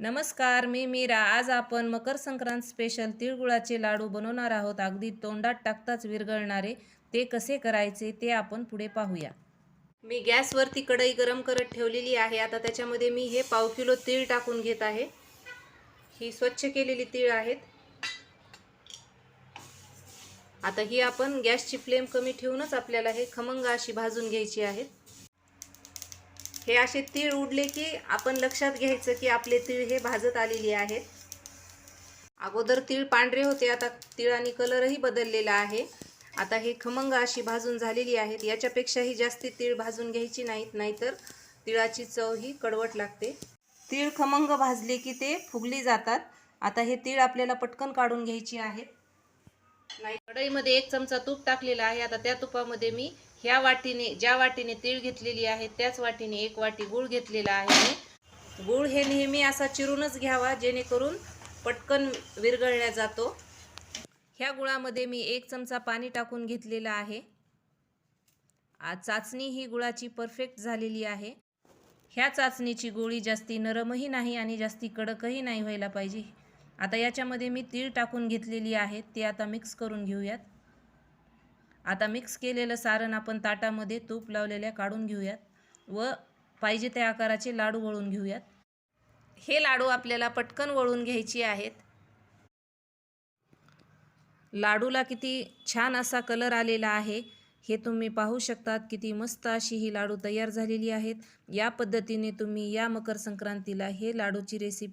नमस्कार मी मीरा. आज आपण मकर संक्रांत स्पेशल तिळगुळाचे लाडू बनवणार आहोत. अगदी तोंडात टाकताच विरघळणारे ते कसे करायचे ते आपण पुढे पाहूया. मी गॅसवरती कढई गरम करत ठेवलेली आहे. आता त्याच्यामध्ये मी हे पाव किलो तीळ टाकून घेत आहे. ही स्वच्छ केलेली तीळ आहेत. आता ही आपण गॅसची फ्लेम कमी ठेवूनच आपल्याला हे खमंग अशी भाजून घ्यायची आहेत हे असे तीळ उडले की आपण लक्षात घ्यायचं की आपले तीळ हे भाजत आलेले आहेत. अगोदर तीळ पांढरे होते आता तिळाने कलरही बदललेला आहे. आता हे खमंग अशी भाजून झालेली आहेत. याच्यापेक्षाही जास्ती तीळ भाजून घ्यायची नाहीत नाहीतर तिळाची चव ही कडवट लागते. तीळ खमंग भाजले की ते फुगली जातात. आता हे तीळ आपल्याला पटकन काढून घ्यायची आहेत नाही कढईमध्ये एक चमचा तूप टाकलेला आहे. आता त्या तुपामध्ये मी ह्या वाटीने ज्या वाटीने तीळ घेतलेली आहे त्याच वाटीने एक वाटी गूळ घेतलेला आहे गूळ हे नेहमी असा चिरूनच घ्यावा जेणेकरून पटकन विरघळल्या जातो. ह्या गुळामध्ये मी एक चमचा पाणी टाकून घेतलेलं आहे. चाचणी ही गुळाची परफेक्ट झालेली आहे. ह्या चाचणीची गोळी जास्ती नरमही नाही आणि जास्ती कडकही नाही व्हायला पाहिजे. आता याच्यामध्ये मी तीळ टाकून घेतलेली आहे ते आता मिक्स करून घेऊयात. आता मिक्स केलेलं सारण आपण ताटामध्ये तूप लावलेल्या काढून घेऊयात व पाहिजे त्या आकाराचे लाडू वळून घेऊयात. हे लाडू आपल्याला पटकन वळून घ्यायचे आहेत. लाडूला किती छान असा कलर आलेला आहे. हे तुम्ही पाहू शकतात किती मस्त अशी ही लाडू तयार झालेली आहेत. या पद्धतीने तुम्ही या मकर संक्रांतीला हे लाडूची रेसिपी